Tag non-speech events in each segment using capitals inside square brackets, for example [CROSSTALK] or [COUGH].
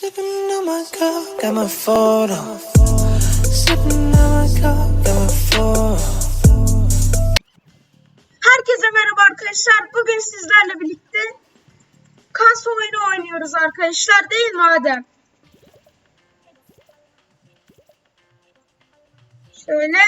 Sipping on my cup, got my photo. Sipping on my cup, got my photo. Herkese merhaba arkadaşlar. Bugün sizlerle birlikte kas oyunu oynuyoruz arkadaşlar değil mi Adem? Şöyle.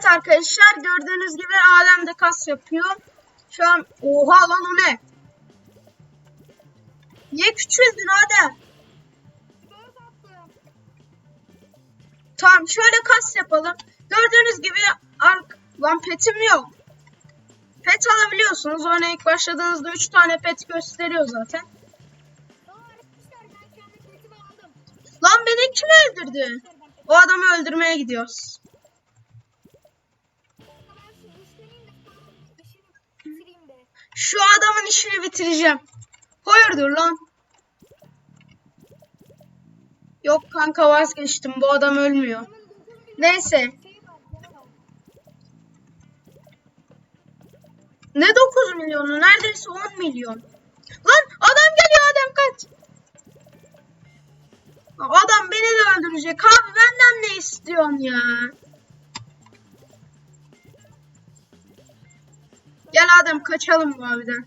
Evet arkadaşlar gördüğünüz gibi Adem de kas yapıyor. Şu an oha lan o ne? Niye küçüldün Adem? Tamam şöyle kas yapalım. Gördüğünüz gibi ark lan petim yok. Pet alabiliyorsunuz. Oyuna ilk başladığınızda 3 tane pet gösteriyor zaten. Lan beni kim öldürdü? O adamı öldürmeye gidiyoruz. Şu adamın işini bitireceğim. Hayırdır lan? Yok kanka vazgeçtim. Bu adam ölmüyor. Neyse. Ne 9 milyonu? Neredeyse 10 milyon. Lan adam geliyor adam kaç. Adam beni de öldürecek. Abi benden ne istiyorsun ya? Gel Adem kaçalım bu evden. [LAUGHS]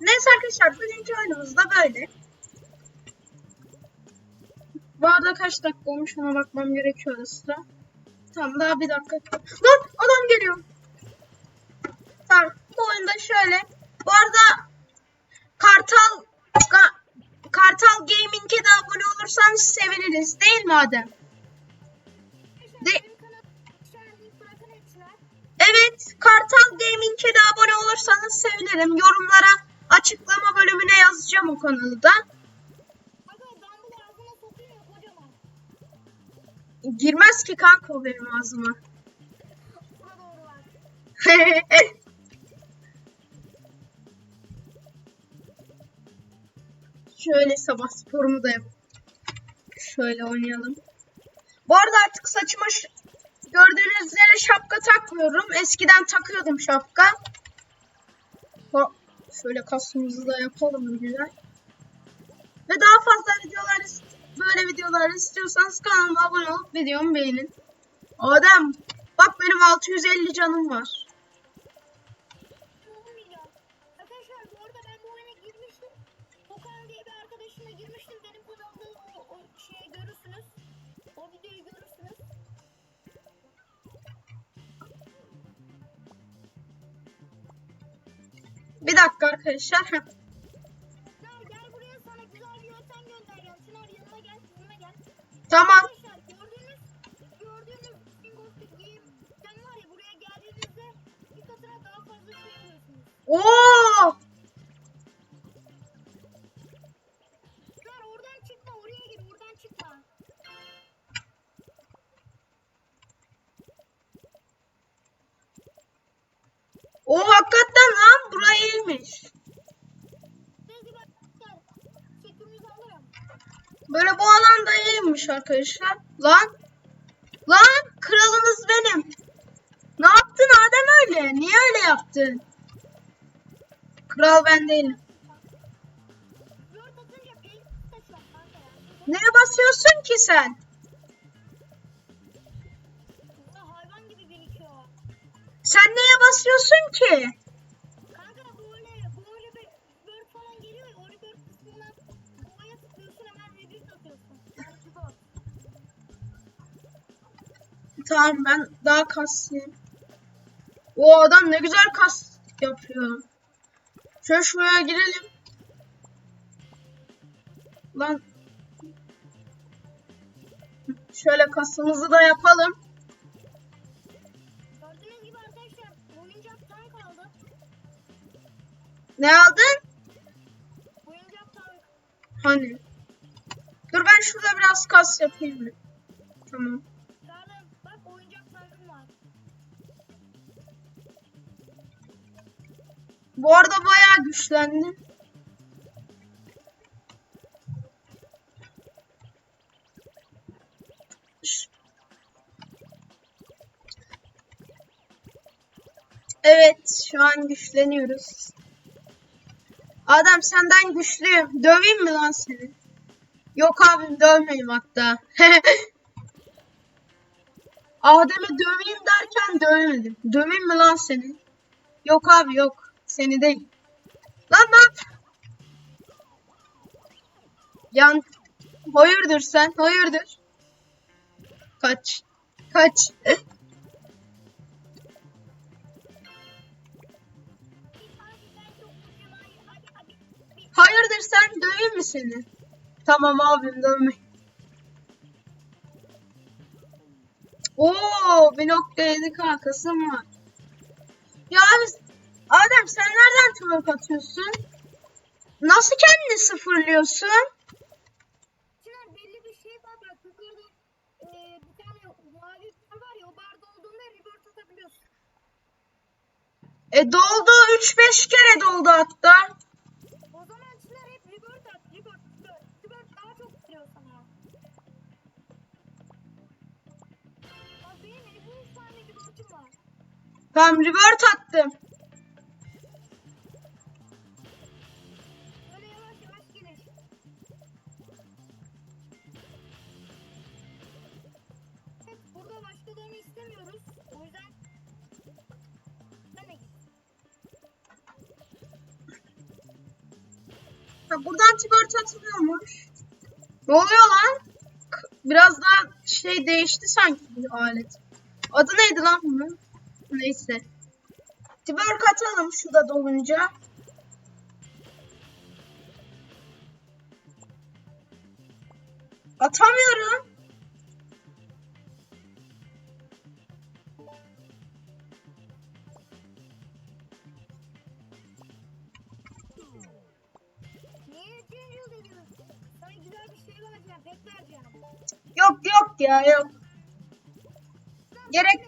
Neyse arkadaşlar bugünkü oyunumuz da böyle. Bu arada kaç dakika olmuş ona bakmam gerekiyor sıra. Tamam daha bir dakika. Lan adam geliyor. Tamam bu oyunda şöyle. Bu arada Kartal Ka- Kartal Gaming'e de abone olursanız seviniriz değil mi Adem? Kartal Gaming'e de abone olursanız sevinirim. Yorumlara açıklama bölümüne yazacağım o kanalı da. Girmez ki kanka o benim ağzıma. [LAUGHS] Şöyle sabah sporumu da yap. Şöyle oynayalım. Bu arada artık saçıma gördüğünüz üzere şapka takmıyorum. Eskiden takıyordum şapka. Ho- Şöyle kasımızı da yapalım güzel. Ve daha fazla videolar böyle videolar istiyorsanız kanalıma abone olup videomu beğenin. Adem bak benim 650 canım var. Daha fazla şey alıyorsunuz. Oo! Oradan çıkma, oraya gir, oradan çıkma. İyiymiş arkadaşlar. Lan! Lan! Kralınız benim. Ne yaptın Adem öyle? Niye öyle yaptın? Kral ben değilim. Neye basıyorsun ki sen? Sen neye basıyorsun ki? Tamam ben daha kasayım. O adam ne güzel kas yapıyor. Şöyle şuraya girelim. Lan. Şöyle kasımızı da yapalım. Gördüğünüz gibi arkadaşlar. Ne aldın? Oyuncak tank. Hani? Dur ben şurada biraz kas yapayım? Tamam. Bu arada bayağı güçlendim. Evet şu an güçleniyoruz. Adem senden güçlüyüm. Döveyim mi lan seni? Yok abim dövmeyeyim hatta. [LAUGHS] Adem'i döveyim derken dövmedim. Döveyim mi lan seni? Yok abi yok. Seni değil. Lan lan. Yan. Hayırdır sen? Hayırdır? Kaç. Kaç. Bir Hayırdır sen? Döveyim mi seni? Tamam abim dövme. Oo, 1.7 kankası var. Abi, sen nereden twerk atıyorsun? Nasıl kendini sıfırlıyorsun? Çınar belli bir şey var bak yukarıda eee bir tane mavi bar var ya o barda olduğunda revert atabiliyorsun. E doldu 3-5 kere doldu hatta. O zaman Çınar hep revert at revert revert. Revert daha çok vuruyor sana. Bak benim 53 tane revert'üm var. Tamam revert attım. Başkalarını istemiyoruz. O yüzden. Ha, buradan twerk atılıyormuş. Ne oluyor lan? Biraz daha şey değişti sanki bu alet. Adı neydi lan bunun? Neyse. Twerk atalım şurada dolunca. Atamıyorum. Ya yok. Gerek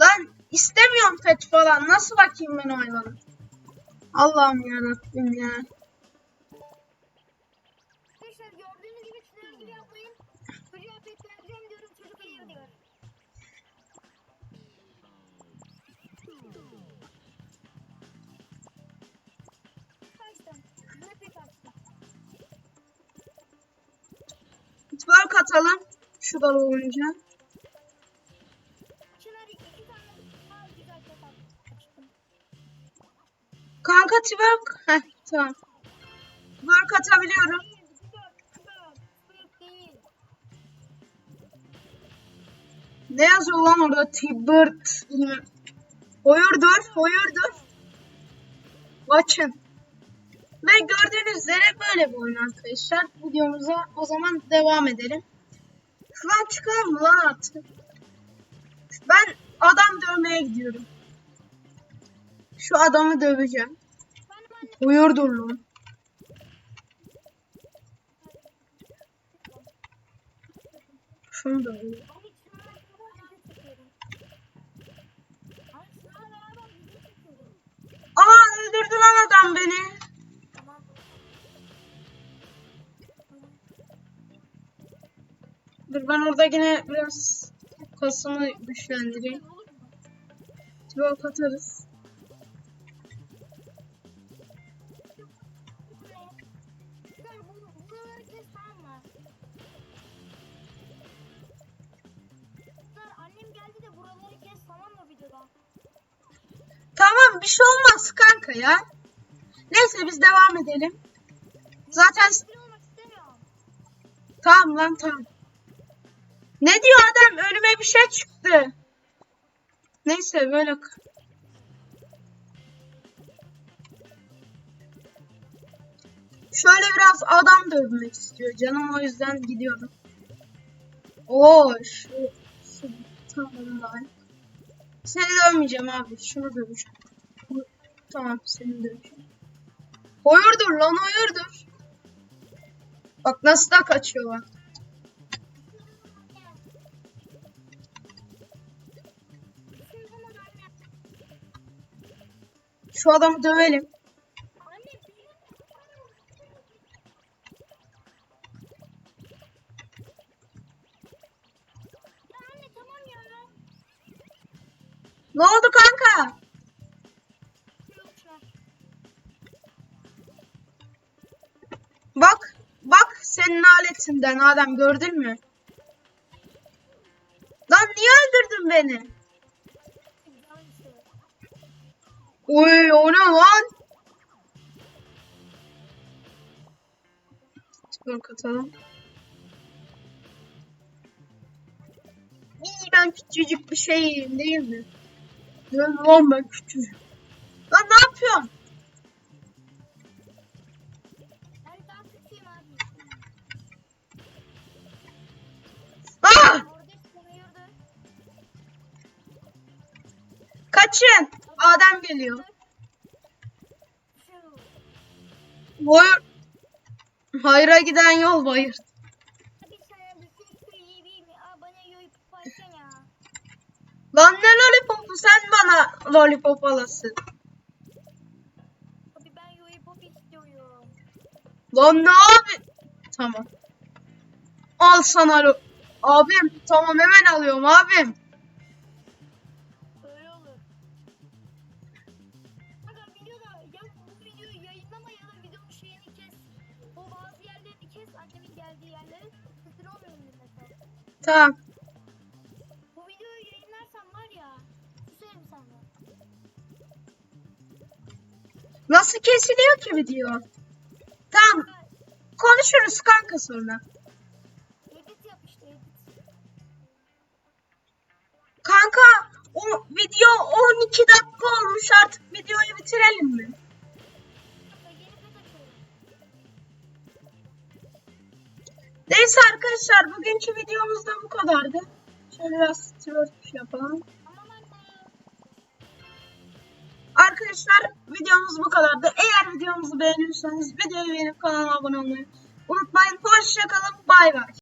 lan istemiyorum pet falan. Nasıl bakayım ben o hayvana? Allah'ım ya Rabbim ya. Twerk atalım. Olunca. Güzel pet açtım. Kanka twerk. Heh tamam. Twerk atabiliyorum. Ne yazıyor lan orada? Tibert. Hayırdır? Hayırdır? Açın. Ve gördüğünüz üzere böyle bir oyun arkadaşlar. Videomuza o zaman devam edelim. Şuradan çıkalım mı lan artık? Ben adam dövmeye gidiyorum. Şu adamı döveceğim. Hayırdır lan? Şunu video çekiyorum. Aa öldürdü lan adam beni. Dur ben orada yine biraz kasımı güçlendireyim. Olur mu? Twerk atarız. Çıkar bunu, buraları kes tamam bir şey olmaz kanka ya. Neyse biz devam edelim. Zaten istemiyorum. tamam lan tamam. Ne diyor adam? Önüme bir şey çıktı. Neyse böyle. Şöyle biraz adam dövmek istiyor canım o yüzden gidiyorum. Oo şu, şu tamam lan. Seni dövmeyeceğim abi. Şunu döveceğim. Tamam seni döveceğim. Hayırdır lan hayırdır. Bak nasıl da kaçıyor bak. Şu adamı dövelim. Ne oldu kanka? Bak, bak senin aletinden Adem gördün mü? Lan niye öldürdün beni? Oy o ne lan? Skor katalım. İyi ben küçücük bir şeyim değil mi? Lan lan ben küçücük. Lan ne yapıyorsun? Abi. Ah! Kaçın. Adem geliyor. Hayır. Hayra giden yol bayır. Lan ne lollipopu sen bana lollipop alasın. Abi ben yoyup istiyorum. Lan ne abi? Tamam. Al sana lo- Abim tamam hemen alıyorum abim. Tamam. Bu videoyu yayınlarsam var ya. Küserim sana. Nasıl kesiliyor ki video? Tamam. Konuşuruz kanka sonra. Edit yap işte edit. Kanka o video 12 dakika olmuş artık videoyu bitirelim mi? Neyse arkadaşlar bugünkü videomuz da bu kadardı. Şöyle biraz twerk yapalım. Arkadaşlar videomuz bu kadardı. Eğer videomuzu beğenirseniz videoyu beğenip kanala abone olmayı unutmayın. Hoşçakalın. Bay bay.